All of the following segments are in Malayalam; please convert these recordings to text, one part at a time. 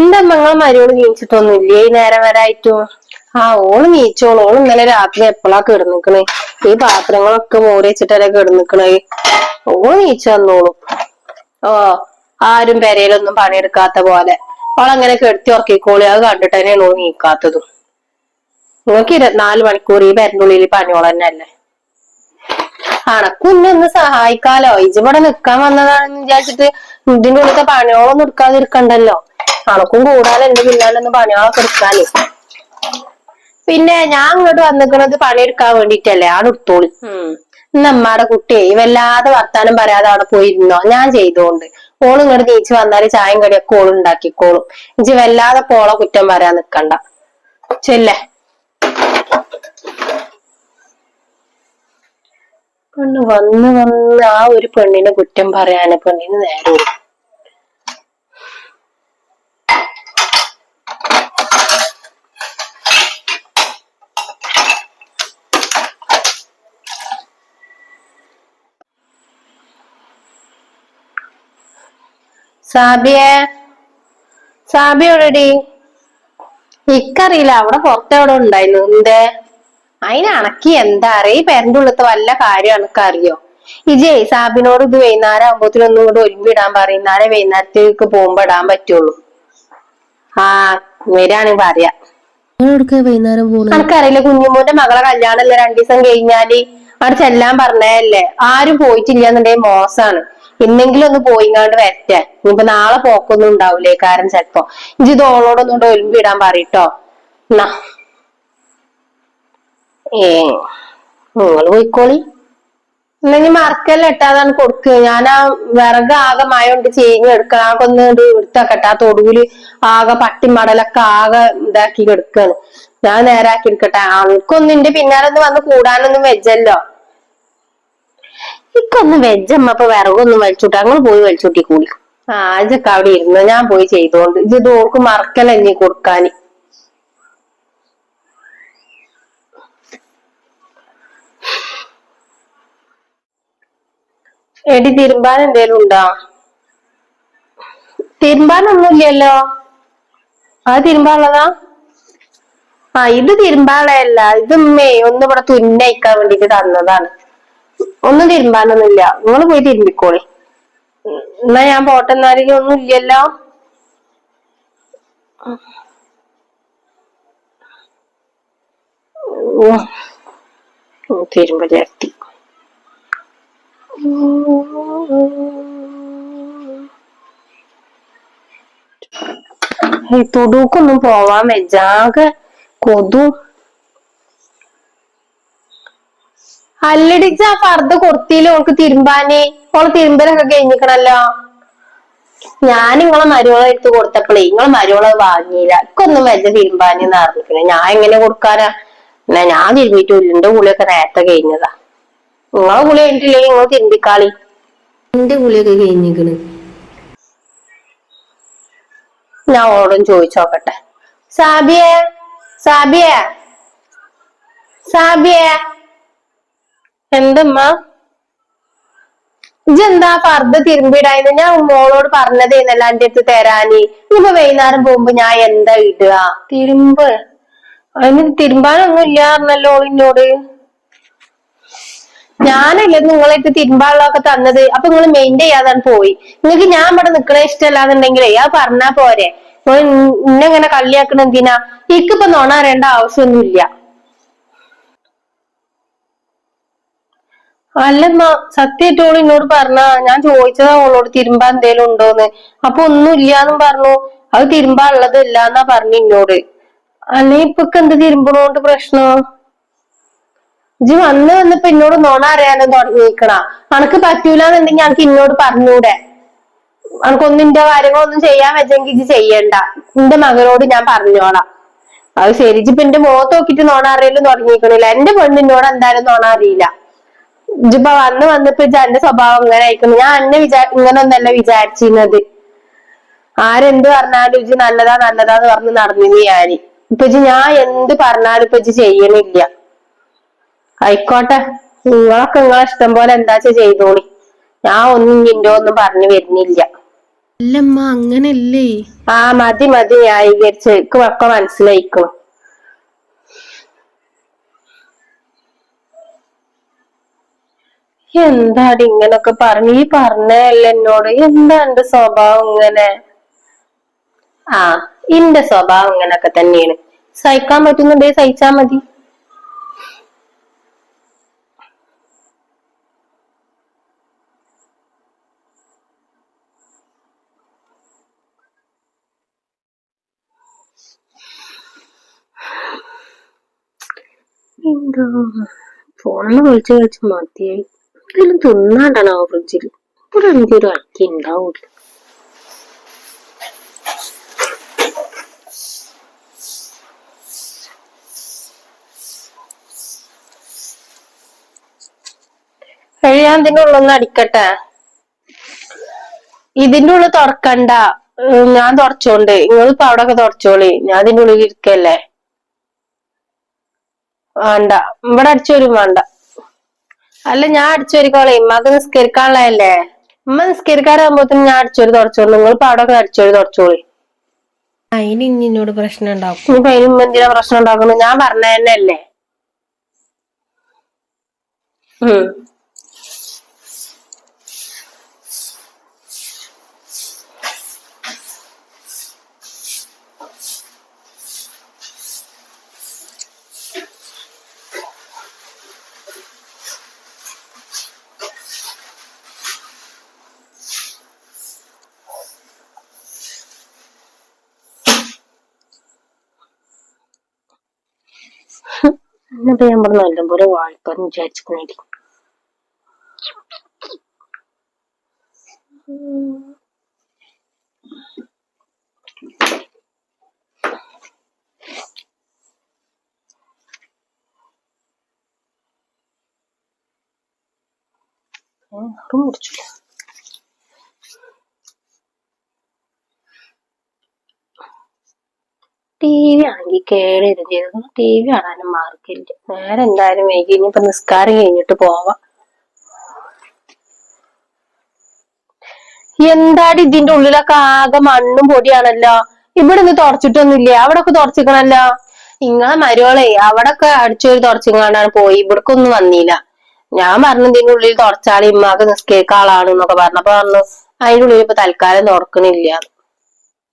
എന്താ നിങ്ങൾ മരുവോട് നീച്ചിട്ടൊന്നുമില്ലേ? ഈ നേരം വരായിട്ടോ ആ ഓൾ നീച്ചോളൂ. ഓൾ ഇന്നലെ രാത്രി എപ്പോഴാ കിടന്നിക്കണേ? ഈ പാത്രങ്ങളൊക്കെ മോറി വെച്ചിട്ടല്ലേ കിടന്നിക്കണേ? ഓൾ നീച്ചു വന്നോളൂ. ഓ ആരും പെരയിലൊന്നും പണിയെടുക്കാത്ത പോലെ. ഓളങ്ങനെ കെടുത്തി ഉറക്കിക്കോളി. അത് കണ്ടിട്ട് തന്നെയാണ് ഓൾ നീക്കാത്തതും. നിങ്ങൾക്ക് ഇരുപത്തിനാല് മണിക്കൂർ ഈ പെരന്റെ ഉള്ളിൽ പണിയോളം തന്നെ അല്ലേ അണക്കും ഒന്ന് സഹായിക്കാലോ? ഇജിവിടെ നിക്കാൻ വന്നതാണെന്ന് വിചാരിച്ചിട്ട് ഇതിന്റെ ഉള്ളത്തെ പണിയോളൊന്നും എടുക്കാതിരിക്കണ്ടല്ലോ. അണക്കും കൂടാതെ എന്റെ പിന്നാലൊന്ന് പണിയോളൊക്കെ എടുക്കാനേ പിന്നെ ഞാൻ ഇങ്ങോട്ട് വന്നിക്കണത് പണിയെടുക്കാൻ വേണ്ടിട്ടല്ലേ? ആണ് എടുത്തോളി. ഇന്ന് അമ്മയുടെ കുട്ടിയെ വല്ലാതെ വർത്താനം പറയാതെ അവിടെ പോയിരുന്നോ ഞാൻ ചെയ്തോണ്ട്. ഓൾ ഇങ്ങോട്ട് നീച്ച് വന്നാൽ ചായം കടിയൊക്കെ ഓൾ ഉണ്ടാക്കിക്കോളും. ഇജ്ജ് വല്ലാതെ പോളെ കുറ്റം പറയാൻ നിക്കണ്ട. ചെല്ലേ. പെണ്ണ് വന്ന് വന്ന് ആ ഒരു പെണ്ണിനെ കുറ്റം പറയാന്. പെണ്ണിന് നേരം സാബിയെ സാബി എവിടെടി? ഇക്കറിയില്ല അവിടെ പുറത്തെവിടെ ഉണ്ടായിരുന്നു? എന്തേ? അതിന് അണക്കി എന്താ അറിയ? ഈ പെരന്റെ ഉള്ളത്തെ വല്ല കാര്യം അണക്കറിയോ ഇജേ സാബിനോട് ഇത് വൈകുന്നേരം ഒന്നും കൂടെ ഒരുമിടാൻ പറയും. നാളെ വൈകുന്നേരത്തേക്ക് പോകുമ്പോ ഇടാൻ പറ്റുള്ളൂ. ആ വരാണ് പറയാ. വൈകുന്നേരം കുഞ്ഞുമോന്റെ മകളെ കല്യാണല്ലേ രണ്ടു ദിവസം കഴിഞ്ഞാൽ? അവിടെ ചെല്ലാൻ പറഞ്ഞല്ലേ ആരും പോയിട്ടില്ല എന്നുണ്ടെങ്കിൽ മോശമാണ് ഇന്നെങ്കിലും ഒന്ന് പോയിങ്ങാണ്ട് വരട്ടെ. ഇനിയിപ്പൊ നാളെ പോക്കൊന്നും ഉണ്ടാവൂലേ? കാരണം ചെലപ്പോ. ഇജ്ജ് ഇത് ഓളോടൊന്നും കൂടെ ഒലിമ്പി ഇടാൻ പറയട്ടോ എന്നാ ഏ നിങ്ങൾ പോയിക്കോളി. എന്നെങ്കിൽ മറക്കല്ല ഇട്ടാതാണ് കൊടുക്കുക. ഞാൻ ആ വിറക് ആകെ മഴ കൊണ്ട് ചീഞ്ഞ് എടുക്കണം ആകെ ഒന്ന് എടുത്തക്കട്ടെ. ആ തൊടുവിൽ ആകെ പട്ടിമടലൊക്കെ ആകെ ഇതാക്കി എടുക്കാണ് ഞാൻ നേരാക്കി എടുക്കട്ടെ. അവൾക്കൊന്നും എന്റെ പിന്നാലെ വന്ന് കൂടാനൊന്നും വെജല്ലോ ഇക്കൊന്ന് വെജമ്മ ഇപ്പൊ വിറകൊന്നും വലിച്ചൂട്ടാ അങ്ങനെ പോയി വലിച്ചുട്ടി കൂടി. ആ ഇതൊക്കെ അവിടെ ഇരുന്നു ഞാൻ പോയി ചെയ്തോണ്ട്. ഇത് ഓർക്ക് മറക്കലഞ്ഞി കൊടുക്കാന്. എടി തിരുമ്പാൻ എന്തേലും ഉണ്ടോ? തിരുമ്പാനൊന്നുമില്ലല്ലോ. അത് തിരുമ്പാനുള്ളതാ? ആ ഇത് തിരുമ്പാളയല്ല ഇത് ഉമ്മേ ഒന്ന് ഇവിടെ തുന്നയിക്കാൻ വേണ്ടിട്ട് തന്നതാണ്. ഒന്നും തിരുമ്പാനൊന്നുമില്ല. നിങ്ങൾ പോയി തിരുമ്പിക്കോളി. എന്നാ ഞാൻ പോട്ടെ എന്നാലും ഒന്നും ഇല്ലല്ലോ തിരുമ്പ ചേർത്തി ഈ തൊടുക്കൊന്നും പോവാൻ വെജാകെ കൊതു. അല്ലടിച്ച ആ ഫർദ് കൊടുത്തില്ല ഓൾക്ക് തിരുമ്പാനേ. ഓൾ തിരുമ്പലൊക്കെ കഴിഞ്ഞിക്കണല്ലോ. ഞാൻ നിങ്ങളെ മരുവളെ എടുത്ത് കൊടുത്തപ്പോഴേ നിങ്ങളെ മരുവളെ വാങ്ങിയില്ല. എനിക്കൊന്നും വെജ തിരുമ്പാനെന്ന് അറിഞ്ഞിക്കണേ ഞാൻ എങ്ങനെ കൊടുക്കാനാ? ഞാൻ തിരുമ്മിട്ടില്ല എന്റെ കൂടെയൊക്കെ നേരത്തെ കഴിഞ്ഞതാ. നിങ്ങളെ കുളി കഴിഞ്ഞിട്ടില്ലെങ്കിൽ നിങ്ങൾ തിരുമ്പിക്കാളി. എന്റെ കുളിയൊക്കെ കഴിഞ്ഞിരിക്കണ്. ഞാൻ ഓടും ചോദിച്ചോക്കട്ടെ സാബിയ സാബിയ സാബിയ. എന്തമ്മ? ഇജെന്താ ഫർദ് തിരുമ്പിടായിരുന്നു ഞാൻ മോളോട് പറഞ്ഞതേന്നല്ല എന്റെ അടുത്ത് തരാനി. ഇപ്പൊ വൈകുന്നേരം പോകുമ്പോ ഞാൻ എന്താ ഇടുക? തിരുമ്പ്. അതിന് തിരുമ്പാനൊന്നും ഇല്ലാർന്നല്ലോ ഇന്നോട്. ഞാനല്ലേ നിങ്ങളായിട്ട് തിരുമ്പാളൊക്കെ തന്നത്? അപ്പൊ നിങ്ങൾ മെയിന്റെയിൻ ചെയ്യാതാണ് പോയി. നിങ്ങൾക്ക് ഞാൻ ഇവിടെ നിക്കണേ ഇഷ്ടമല്ലാന്നുണ്ടെങ്കിലേ അത് പറഞ്ഞാ പോരെ. ഇന്നെങ്ങനെ കളിയാക്കണ എന്തിനാ? ഇക്കിപ്പൊ നോണ അറിയേണ്ട ആവശ്യമൊന്നുമില്ല. അല്ലമ്മ സത്യമായിട്ട് ഓൾ എന്നോട് പറഞ്ഞ ഞാൻ ചോദിച്ചതാ ഓളോട് തിരുമ്പാ എന്തേലും ഉണ്ടോന്ന്. അപ്പൊ ഒന്നും ഇല്ലാന്നും പറഞ്ഞു. അത് തിരുമ്പാ ഉള്ളത് ഇല്ലാന്നാ പറഞ്ഞു എന്നോട് അല്ലെ ഇപ്പൊക്കെ എന്ത് തിരുമ്പണോണ്ട് പ്രശ്നം? ഇജ്ജ് വന്ന് വന്നിപ്പോ എന്നോട് നോണ അറിയാനും തുടങ്ങിയിരിക്കണ അനക്ക് പറ്റൂലെന്നുണ്ടെങ്കിൽ അനക്ക് എന്നോട് പറഞ്ഞൂടെ. അനക്കൊന്നും ഇന്റെ കാര്യങ്ങളൊന്നും ചെയ്യാൻ വെച്ചെങ്കിൽ ഇജ്ജ് ചെയ്യണ്ട. എന്റെ മകനോട് ഞാൻ പറഞ്ഞോളാം. അത് ശരി. ഇജ്ജിപ്പൊ എന്റെ മുഖത്ത് നോക്കിട്ട് നോണ അറിയലും തുടങ്ങിയിരിക്കണില്ല എന്റെ പെണ്ണ് എന്നോട് എന്തായാലും നോണ അറിയില്ല. ഇജ്ജിപ്പൊ വന്ന് വന്നിപ്പോ ഇജ്ജ് എന്റെ സ്വഭാവം ഇങ്ങനെ അയക്കുന്നു ഞാൻ എന്നെ വിചാ ഇങ്ങനെ ഒന്നല്ല വിചാരിച്ചിരുന്നത്. ആരെന്ത് പറഞ്ഞാലും ഇജ്ജ് നല്ലതാ നല്ലതാന്ന് പറഞ്ഞ് നടന്നിരുന്നു ഞാൻ. ഇപ്പൊ ഇജ്ജ് ഞാൻ എന്ത് പറഞ്ഞാലും ഇപ്പൊ ഇജ്ജ് ചെയ്യണില്ല. ആയിക്കോട്ടെ. നിങ്ങളൊക്കെ നിങ്ങളെ ഇഷ്ടം പോലെ എന്താ ചെയ്തോളി. ഞാൻ ഒന്നും നിന്റെ ഒന്നും പറഞ്ഞു വരുന്നില്ല. അല്ലമ്മ അങ്ങനല്ലേ? ആ മതി മതി ന്യായീകരിച്ച്. എനിക്ക് ഒക്കെ മനസ്സിലായിക്കോ. എന്താടി ഇങ്ങനൊക്കെ പറഞ്ഞു? ഈ പറഞ്ഞല്ല എന്നോട്. എന്താ എന്റെ സ്വഭാവം ഇങ്ങനെ? ആ എന്റെ സ്വഭാവം ഇങ്ങനൊക്കെ തന്നെയാണ്. സഹിക്കാൻ പറ്റുന്നുണ്ടെങ്കിൽ സഹിച്ചാ മതി. എന്തോ? ഫോണിന്ന് വിളിച്ച് വിളിച്ച് മതിയായി. എന്തെങ്കിലും തിന്നാണ്ടാണോ ഫ്രിഡ്ജിൽ ഇവിടെ ഒരു അക്കി ഉണ്ടാവൂല. കഴിയാൻ ഇതിന്റെ ഉള്ളൊന്ന് അടിക്കട്ടെ. ഇതിന്റെ ഉള്ളിൽ തുറക്കണ്ട. ഞാൻ തുറച്ചോണ്ട്. നിങ്ങളിപ്പോ അവിടെ ഒക്കെ തുറച്ചോളി. ഞാൻ ഇതിന്റെ ഉള്ളിൽ ഇരിക്കല്ലേ? വേണ്ട. ഇവിടെ അടിച്ചു വരും വേണ്ട. അല്ല ഞാൻ അടിച്ചു വരിക്കോളെ ഇമ്മക്ക് നിസ്കരിക്കാനുള്ളതല്ലേ? ഉമ്മ നിസ്കരിക്കാറാകുമ്പോത്തിന് ഞാൻ അടിച്ചോരി തുടച്ചോളൂ. നിങ്ങളിപ്പോ അവിടെ അടിച്ചോരി തുടച്ചോളി. അതിന് ഇനി എന്നോട് പ്രശ്നം ഉണ്ടാവും. ഇനിയിപ്പോ അതിന് ഉമ്മ എന്തിനാ പ്രശ്നം ഉണ്ടാക്കുന്നു ഞാൻ പറഞ്ഞ തന്നെ അല്ലേ ഉം. എന്നിട്ട് ഞാൻ പറഞ്ഞു നല്ലപോലെ വാഴിക്കാന്ന് വിചാരിച്ചിട്ടുണ്ടായി മുറിച്ചു ടി വി ആണെങ്കിൽ കേടരും ചെയ്തു ടി വി കാണാനും മാർക്കില്ല നേരെ എന്തായാലും വൈകി. ഇനിയിപ്പോ നിസ്കാരം കഴിഞ്ഞിട്ട് പോവാം. എന്താടി ഇതിന്റെ ഉള്ളിലൊക്കെ ആകെ മണ്ണും പൊടിയാണല്ലോ? ഇവിടെ നിന്ന് തുടച്ചിട്ടൊന്നുമില്ലേ? അവിടെ ഒക്കെ തുടച്ചിക്കണല്ലോ? നിങ്ങളെ മരുവളെ അവിടെ ഒക്കെ അടിച്ചൊരു തുടച്ചിങ്ങാണ്ടാണ് പോയി. ഇവിടേക്ക് ഒന്നും വന്നില്ല. ഞാൻ പറഞ്ഞു ഇതിന്റെ ഉള്ളിൽ തുടച്ചാൽ ഇമ്മാക്ക് നിസ്കേക്കാളാണ് എന്നൊക്കെ പറഞ്ഞപ്പോ പറഞ്ഞു അതിന്റെ ഉള്ളിൽ ഇപ്പൊ തൽക്കാലം തുറക്കണില്ല.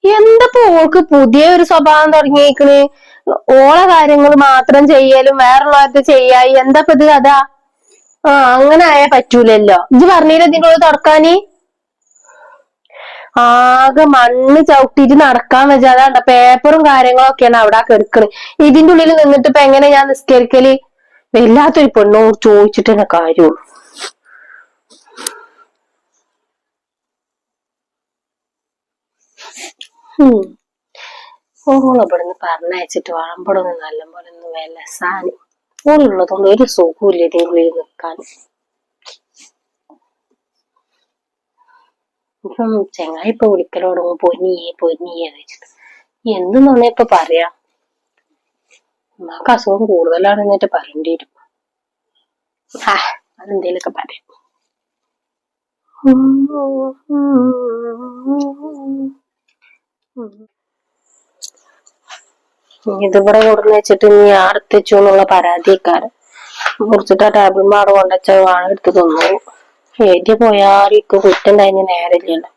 എന്തപ്പോ ഓൾക്ക് പുതിയ ഒരു സ്വഭാവം തുടങ്ങിയേക്കണ്? ഓളെ കാര്യങ്ങൾ മാത്രം ചെയ്യലും വേറുള്ളവർക്ക് ചെയ്യായി. എന്താ ഇത് കഥ? ആ അങ്ങനെ ആയാ പറ്റൂലല്ലോ. ഇജ് പറഞ്ഞില്ല ഇതിനോട് തുറക്കാന്? ആകെ മണ്ണ് ചവിട്ടിട്ട് നടക്കാൻ വെച്ചാതാണ്ട പേപ്പറും കാര്യങ്ങളും ഒക്കെയാണ് അവിടെ കെടുക്കണ്. ഇതിന്റെ ഉള്ളിൽ നിന്നിട്ട് ഇപ്പൊ എങ്ങനെ ഞാൻ നിസ്കരിക്കൽ? വല്ലാത്തൊരു പെണ്ണോട് ചോദിച്ചിട്ട് തന്നെ കാര്യമുള്ളൂ ഓളെ ഇവിടുന്ന് പറഞ്ഞയച്ചിട്ട് വളമ്പടെ ഒന്ന് നല്ലപോലെ ഒന്ന് വിലസാന്. ഓളുള്ളതുകൊണ്ട് ഒരു സുഖമില്ല ഇതിന്റെ ഉള്ളിൽ നിൽക്കാൻ. ഇപ്പം ചെങ്ങായി ഇപ്പൊ വിളിക്കലോടും പൊന്നിയേ പൊന്നിയേ വെച്ചിട്ട്. എന്തെന്നാണ് നുണ ഇപ്പൊ പറയാം? ഉമ്മാക്ക് അസുഖം കൂടുതലാണ് എന്നിട്ട് പറയേണ്ടി വരും. അതെന്തേലൊക്കെ പറയാം. ഇതിവിടെ കൊടുന്ന് വെച്ചിട്ട് നീ ആർത്തിച്ചു എന്നുള്ള പരാതിക്കാരൻ മുറിച്ചിട്ട് ആ ടേബിൾ മാറ് കൊണ്ടുവച്ച വാണ തിന്നു. എഴുതി പോയാലും കുറ്റം കഴിഞ്ഞ നേരില്ലല്ലോ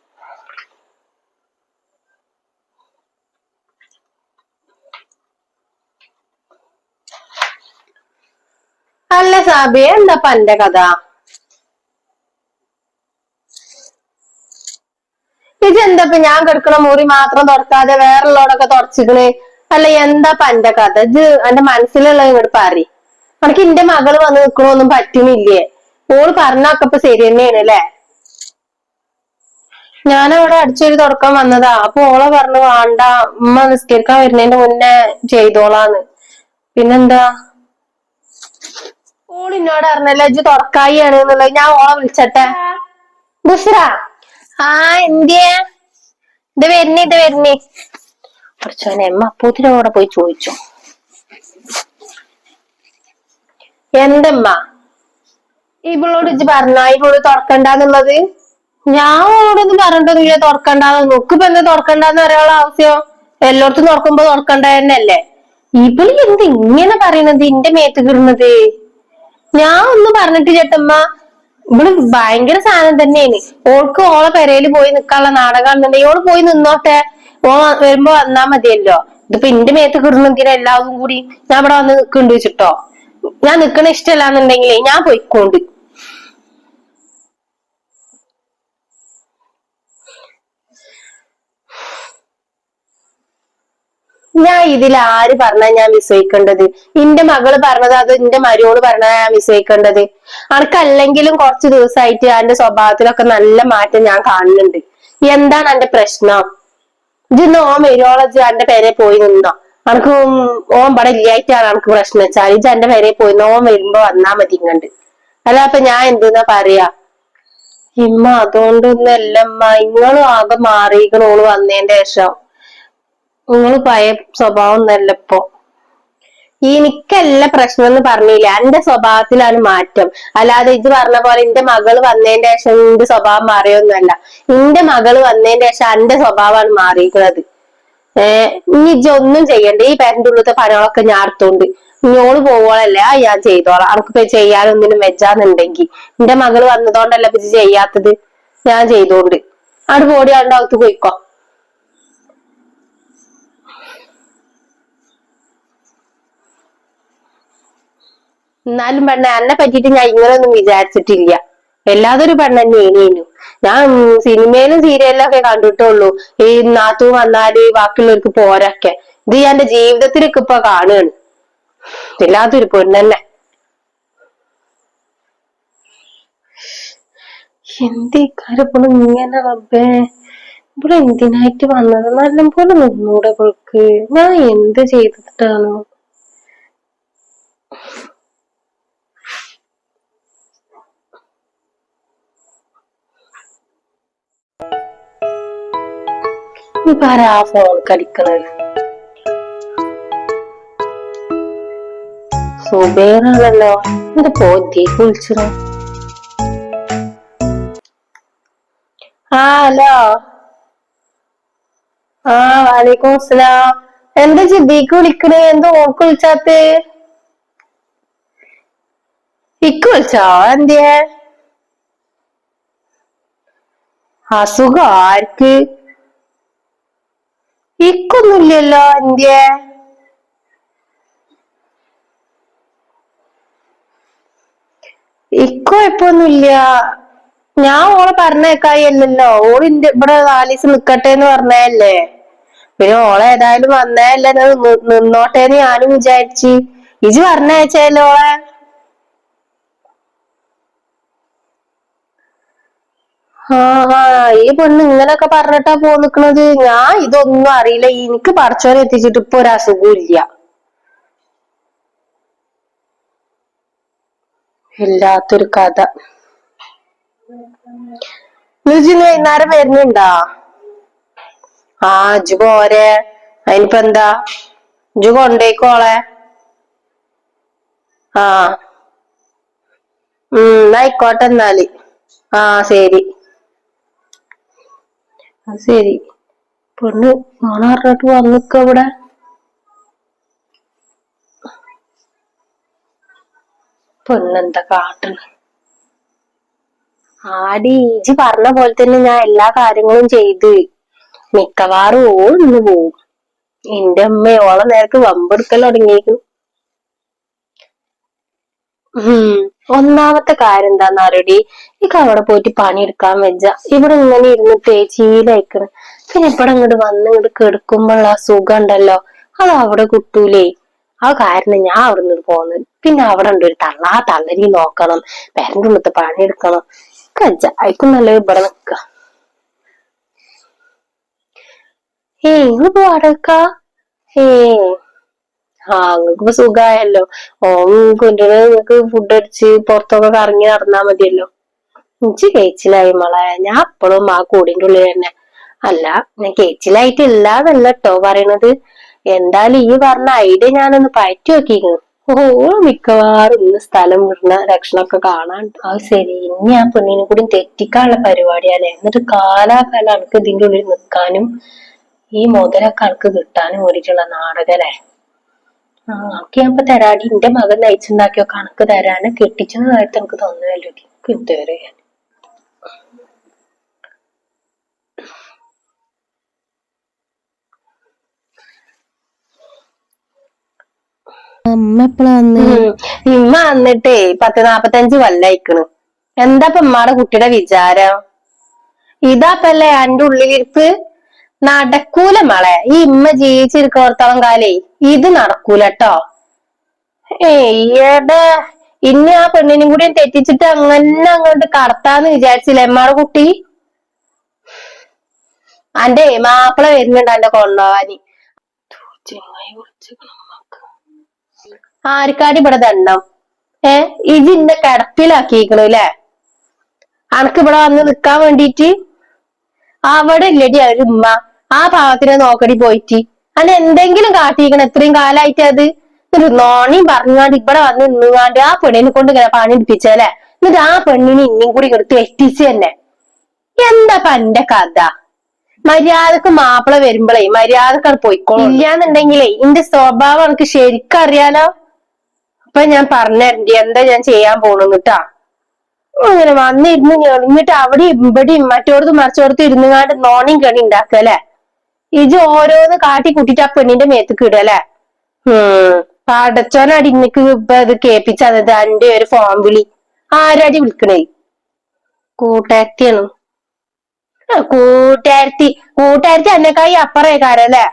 അല്ല സാബിയ എന്താ പന്റെ കഥ? ഇതെന്താ ഞാൻ കിടക്കണ മുറി മാത്രം തുറക്കാതെ വേറുള്ളവരൊക്കെ തുടച്ചിക്കണ് അല്ല എന്താ എന്റെ കഥ? ഇത് എന്റെ മനസ്സിലുള്ള ഇങ്ങോട്ട് പറ എനിക്ക് എന്റെ മകൾ വന്ന് നിക്കണൊന്നും പറ്റുന്നില്ലേ? ഓൾ പറഞ്ഞൊക്കെ ഇപ്പൊ ശരി തന്നെയാണ് അല്ലേ? ഞാനവിടെ അടിച്ചൊരു തുടക്കം വന്നതാ. അപ്പൊ ഓളെ പറഞ്ഞു വേണ്ട ഉമ്മ നിസ്കരിക്കാൻ വരുന്നതിന്റെ മുന്നേ ചെയ്തോളാന്ന്. പിന്നെന്താ? ഓൾ എന്നോട് പറഞ്ഞല്ലോ ഇജ്ജ് തുടക്കായിയാണ് എന്നുള്ളത്. ഞാൻ ഓളെ വിളിച്ചട്ടെ. ബുസ്ര ആ എന്തിയാ? ഇത് വരുന്നേ ഇത് വരുന്നേ. കുറച്ചോനെ എമ്മ അപ്പൂത്തിനോടെ പോയി ചോദിച്ചു. എന്തമ്മ? ഇവളോട് ഇജ്ജ് പറഞ്ഞ? ഇവളോട് തുറക്കണ്ടെന്നുള്ളത്? ഞാൻ അവളോടൊന്നും പറഞ്ഞിട്ടൊന്നുമില്ല. തുറക്കണ്ടെന്ന്. നോക്കിപ്പോ എന്താ തുറക്കണ്ടെന്ന് പറയാനുള്ള ആവശ്യം? എല്ലായിടത്തും തുറക്കുമ്പോ തുറക്കണ്ട തന്നെയല്ലേ? ഇവൾ എന്ത് ഇങ്ങനെ പറയണത് ഇന്റെ മേത്ത് കിടുന്നത്? ഞാൻ ഒന്നും പറഞ്ഞിട്ട് ചേട്ടമ്മ. ഇവൾ ഭയങ്കര സാധനം തന്നെയാണ്. ഓൾക്ക് ഓളെ പെരയിൽ പോയി നിക്കാനുള്ള നാടകമാണെന്നുണ്ടെങ്കിൽ ഓൾ പോയി നിന്നോട്ടെ. ഓ വരുമ്പോ വന്നാ മതിയല്ലോ. ഇതിപ്പോ എന്റെ മേത്ത് കിടുന്നെങ്കിൽ എല്ലാവരും കൂടി? ഞാൻ ഇവിടെ വന്ന് നിക്കുന്നുണ്ട് വെച്ചിട്ടോ. ഞാൻ നിക്കണ ഇഷ്ടമല്ലാന്നുണ്ടെങ്കിലേ ഞാൻ പോയിക്കോണ്ട് ഞാൻ ഇതിൽ ആര് പറഞ്ഞാ ഞാൻ വിശ്വസിക്കേണ്ടത് എന്റെ മകൾ പറഞ്ഞത് അത് എന്റെ മരുവോൾ പറഞ്ഞാ ഞാൻ വിശ്വസിക്കേണ്ടത് അനക്കല്ലെങ്കിലും കുറച്ച് ദിവസമായിട്ട് എന്റെ സ്വഭാവത്തിലൊക്കെ നല്ല മാറ്റം ഞാൻ കാണുന്നുണ്ട്. എന്താണ് എന്റെ പ്രശ്നം? ഇജിന്ന് ഓൻ മെരുവോളജ് എന്റെ പേരെ പോയി നിന്നോ? അനക്ക് ഓൻ ഇവിടെ ഇല്ലായിട്ടാണ് അനക്ക് പ്രശ്നം വെച്ചാൽ ഇത് എന്റെ പേരെ പോയി ഓൻ വരുമ്പോ വന്നാ മതി ഇങ്ങണ്ട് അല്ല അപ്പൊ ഞാൻ എന്തെന്നാ പറയാ? ഇമ്മ അതുകൊണ്ടൊന്നും അല്ലമ്മ ഇങ്ങളും ആകെ മാറിയിക്കണോൾ വന്നതിന്റെ ശേഷം. നിങ്ങൾ പഴയ സ്വഭാവം നല്ലപ്പോ ഇപ്പൊ. എനിക്കല്ല പ്രശ്നം എന്ന് പറഞ്ഞില്ല. എന്റെ സ്വഭാവത്തിലാണ് മാറ്റം. അല്ലാതെ ഇത് പറഞ്ഞ പോലെ എന്റെ മകൾ വന്നതിന്റെ ശേഷം എന്റെ സ്വഭാവം മാറിയൊന്നുമല്ല. എന്റെ മകൾ വന്നതിന്റെ ശേഷം എന്റെ സ്വഭാവമാണ് മാറിയിരിക്കുന്നത്. ഏഹ് ഇനി ഇജ്ജ് ഒന്നും ചെയ്യണ്ട. ഈ പേരന്റെ ഉള്ളത്തെ പണികളൊക്കെ ഞാൻ അടുത്തോണ്ട് ഇനിയോൾ പോവോളല്ലേ? ആ ഞാൻ ചെയ്തോളാം. അനക്കിപ്പോ ചെയ്യാനൊന്നിനും വെച്ചാന്നുണ്ടെങ്കിൽ എന്റെ മകൾ വന്നതുകൊണ്ടല്ല ഇപ്പൊ ചെയ്യാത്തത്? ഞാൻ ചെയ്തോണ്ട്. അവിടെ പോടി അവിടെ അകത്ത് പോയിക്കോ. എന്നാലും പെണ്ണ എന്നെ പറ്റിയിട്ട് ഞാൻ ഇങ്ങനൊന്നും വിചാരിച്ചിട്ടില്ല. എല്ലാതൊരു പെണ്ണെന്നേനു ഞാൻ ഉം, സിനിമയിലും സീരിയലിലും ഒക്കെ കണ്ടിട്ടുള്ളൂ. ഈ നാത്തു വന്നാൽ ബാക്കിയുള്ളവർക്ക് പോരൊക്കെ. ഇത് ഞാൻ എന്റെ ജീവിതത്തിലൊക്കെ ഇപ്പൊ കാണുകയാണ്. എല്ലാത്തൊരു പെണ്ണെന്നെ. എന്തേ കാര്യം ഇങ്ങനെ റബ്ബേ? ഇവിടെ എന്തിനായിട്ട് വന്നത്? നല്ലപോലെ നിന്നൂടെ ഇവൾക്ക്. ഞാൻ എന്ത് ചെയ്തിട്ടാണ്? ആ ഫോൺ കളിക്കണത്. സുബേറാണല്ലോ. എന്റെ പോത്തേക്ക് വിളിച്ചത് ആ ഹലോ. ആ വാലേക്കും അസ്സലാം. എന്താ ജിദ്ദീക്ക് വിളിക്കണേ എന്താ ഓർക്ക് വിളിച്ചാത്ത് ഇക്ക് വിളിച്ചോ എന്തിയെ? അസുഖം? ആർക്ക്? ഇക്കൊന്നുമില്ലല്ലോ എന്തിയെ ഇക്കൊഴപ്പൊന്നുമില്ല ഞാൻ ഓളെ പറഞ്ഞേക്കായി അല്ലല്ലോ ഓൾ ഇന്റെ ഇവിടെ നാലീസ് നിക്കട്ടെ എന്ന് പറഞ്ഞല്ലേ പിന്നെ ഓളെ ഏതായാലും വന്നേ ന്ന് നി- നിന്നോട്ടെ എന്ന് ഞാനും വിചാരിച്ചു. ഇജ് പറഞ്ഞയച്ചല്ലോ ഓളെ? ആ ഈ പെണ്ണ് ഇങ്ങനൊക്കെ പറഞ്ഞിട്ടാ പോ നിക്കണത്. ഞാൻ ഇതൊന്നും അറിയില്ല. എനിക്ക് പറിച്ചോനെ എത്തിച്ചിട്ട് ഇപ്പൊ ഒരു ഇല്ല. വല്ലാത്തൊരു കഥ. നുജിന് വൈകുന്നേരം വരുന്നുണ്ടാ? ആ ഇജ് പോരെ. അതിനിപ്പോ എന്താ? ഇജ് കൊണ്ടേക്കോളെ ആ. ഉം ആയിക്കോട്ടെ എന്നാൽ. ആ ശരി. ആ ശരി. പെണ്ണ് മോണ പറഞ്ഞിട്ട് വന്നിക്ക ഇവിടെ പെണ്ണെന്താ കാട്ടണ്? ആടി ഇജി പറഞ്ഞ പോലെ തന്നെ ഞാൻ എല്ലാ കാര്യങ്ങളും ചെയ്ത് മിക്കവാറും ഓ ഇന്ന് പോവും എന്റെ അമ്മ ഓളെ വമ്പെടുക്കൽ തുടങ്ങിയേക്കും ഒന്നാമത്തെ കാര്യം എന്താന്ന് അറിയടി? ഇക്ക് അവിടെ പോയിട്ട് പണിയെടുക്കാൻ വെച്ച ഇവിടെ ഇങ്ങനെ ഇരുന്നിട്ട് ചീലയക്കണ് പിന്നെ ഇവിടെ ഇങ്ങോട്ട് വന്ന് ഇങ്ങോട്ട് കെടുക്കുമ്പോഴുള്ള ആ സുഖം ഉണ്ടല്ലോ അത് അവിടെ കിട്ടൂലേ. ആ കാരണം ഞാൻ അവിടെ നിന്ന് പോകുന്നത് പിന്നെ അവിടെ ഉണ്ട് ഒരു തള്ളാ തള്ളരി നോക്കണം. പേരന്റെ ഉള്ളത്തെ പണിയെടുക്കണം. കജ്ജ അയക്കും നല്ലത് ഇവിടെ നിക്ക. ഏ ഇങ്ങൾ പോവാടക്ക ഏ ആ നിങ്ങക്ക് സുഖായല്ലോ. ഓൻ കൊണ്ടുവന്ന് നിങ്ങക്ക് ഫുഡ് അടിച്ച് പുറത്തൊക്കെ കറങ്ങി നടന്നാ മതിയല്ലോ. ഇഞ്ചി കേച്ചിലായി മോളെ. ഞാൻ അപ്പോഴും ആ കൂടിന്റെ ഉള്ളിൽ തന്നെ. അല്ല ഞാൻ കേച്ചിലായിട്ട് ഇല്ലാതല്ല കേട്ടോ പറയണത്. എന്തായാലും ഈ പറഞ്ഞ ഐഡിയ ഞാനൊന്ന് പയറ്റി നോക്കിയിരുന്നു ഓ മിക്കവാറും ഇന്ന് സ്ഥലം വിടുന്ന ലക്ഷണമൊക്കെ കാണാൻ ആ ശരി. ഇനി ആ പെണ്ണിനും കൂടി തെറ്റിക്കാനുള്ള പരിപാടിയാണ് എന്നിട്ട് കാലാകാലം അനക്ക് ഇതിന്റെ ഉള്ളിൽ നിൽക്കാനും ഈ മുതലൊക്കെ അനക്ക് കിട്ടാനും വേണ്ടിയിട്ടുള്ള നാടകല്ലേ? അനക്ക് ഞാൻ ഇപ്പൊ തരാടി. എന്റെ മകൻ നയിച്ചുണ്ടാക്കിയോ കണക്ക് തരാന് കെട്ടിച്ചതായിട്ട് എനിക്ക് തോന്നുന്നല്ലോ ഇതുവരെ അമ്മ. ഇമ്മ വന്നിട്ടേ പത്ത് നാപ്പത്തഞ്ച് കൊല്ലായിക്കണ്. എന്താ ഇപ്പൊ ഉമ്മാടെ കുട്ടിയുടെ വിചാരം? ഇതാപ്പല്ലേ എന്റെ ഉള്ളിലിരിപ്പ് നടക്കൂല മളെ. ഈ ഇമ്മ ജീവിച്ചിരിക്കോർത്തോളം കാലേ ഇത് നടക്കൂലട്ടോ. ട്ടോ ഏയ്യടെ ഇനി ആ പെണ്ണിനും കൂടി തെറ്റിച്ചിട്ട് അങ്ങനെ അങ്ങോട്ട് കടത്താന്ന് വിചാരിച്ചില്ലേ എമ്മാടെ കുട്ടി? അന്റെ മാപ്പിള വരുന്നുണ്ട് അന്റെ വിളിച്ചേക്കണം ആർക്കാടി ഇവിടെ ദണ്ണം ഏ? ഇത് ഇന്നെ കിടപ്പിലാക്കിയിരിക്കണു ല്ലേ? അനക്ക് ഇവിടെ വന്ന് നിക്കാൻ വേണ്ടിയിട്ട് അവിടെ ഇല്ലടി ഉമ്മ. ആ പാവത്തിനെ നോക്കടി പോയിട്ട്. അല്ല എന്തെങ്കിലും കാട്ടിയിരിക്കണം? ഇത്രയും കാലായിട്ട് അത് ഒരു നോണിയും പറഞ്ഞാണ്ട് ഇവിടെ വന്ന് നിന്നുകാണ്ട് ആ പെണ്ണിനെ കൊണ്ട് ഇങ്ങനെ പണി എടുപ്പിച്ചല്ലേ എന്നിട്ട് ആ പെണ്ണിനെ ഇന്നും കൂടി എടുത്ത് എത്തിച്ച് തന്നെ. എന്താ പന്റെ കഥ? മര്യാദയ്ക്ക് മാപ്പിള വരുമ്പോഴേ മര്യാദക്കാണ് പോയിക്കോളും. ഇല്ലാന്നുണ്ടെങ്കിലേ ഇന്റെ സ്വഭാവം എനിക്ക് ശരിക്കും അറിയാലോ? അപ്പൊ ഞാൻ പറഞ്ഞിരണ്ടി എന്താ ഞാൻ ചെയ്യാൻ പോണെന്നിട്ടാ അങ്ങനെ വന്നിരുന്ന് ഞെളിഞ്ഞിട്ട് അവിടെ ഇവിടെയും മറ്റോടത്ത് മറിച്ചോടത്ത് ഇരുന്നുകാണ്ട് നോണിയും കണി ഉണ്ടാക്കല്ലേ ഇത് ഓരോന്ന് കാട്ടി കൂട്ടിട്ട് ആ പെണ്ണിന്റെ മേത്തേക്ക് അല്ലെ? ഉം. പടച്ചോനടി ഇന്നക്ക് ഇപ്പൊ ഇത് കേപ്പിച്ച അന്റെ ഒരു ഫോൺ വിളി. ആരാടി വിളിക്കണേ? കൂട്ടാരത്തിയാണ് കൂട്ടാരത്തി കൂട്ടാരത്തി അന്നേക്കായി അപ്പറേ കാരല്ലേ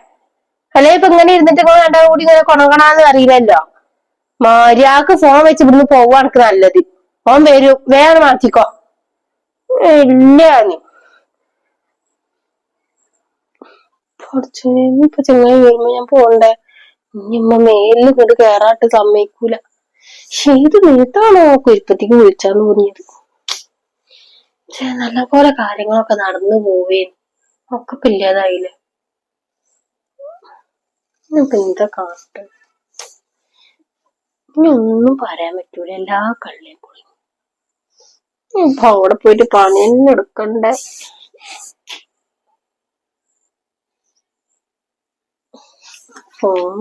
അല്ലെ? ഇപ്പൊ ഇങ്ങനെ ഇരുന്നിട്ട് ഇങ്ങനെ രണ്ടാളും കൂടി ഇങ്ങനെ കൊണങ്ങണാന്ന് അറിയില്ലല്ലോ? മാര്യാക്ക് ഫോൺ വെച്ച് ഇവിടുന്ന് പോവാണക്ക് നല്ലത്. ഓൻ വരും. വേറെ മാറ്റിക്കോ. ഇല്ല നീ പഠിച്ചോനെ, ഇപ്പൊ ചെങ്ങായി വരുമ്പോ ഞാൻ പോണ്ടേ? ഇനിയമ്മ മേലിൽ കൊണ്ട് കേറാട്ട് സമ്മതിക്കൂല. ഏത് ഇത് കുരുപ്പത്തേക്ക് വിളിച്ചാന്ന് പറഞ്ഞത്. നല്ല പോലെ കാര്യങ്ങളൊക്കെ നടന്നു പോവേൻ ഒക്കെ ഇല്ലാതായില്ലേ? ഒന്നും പറയാൻ പറ്റൂല. എല്ലാ കള്ളിയും പോയി അവിടെ പോയിട്ട് പണി ഫോൺ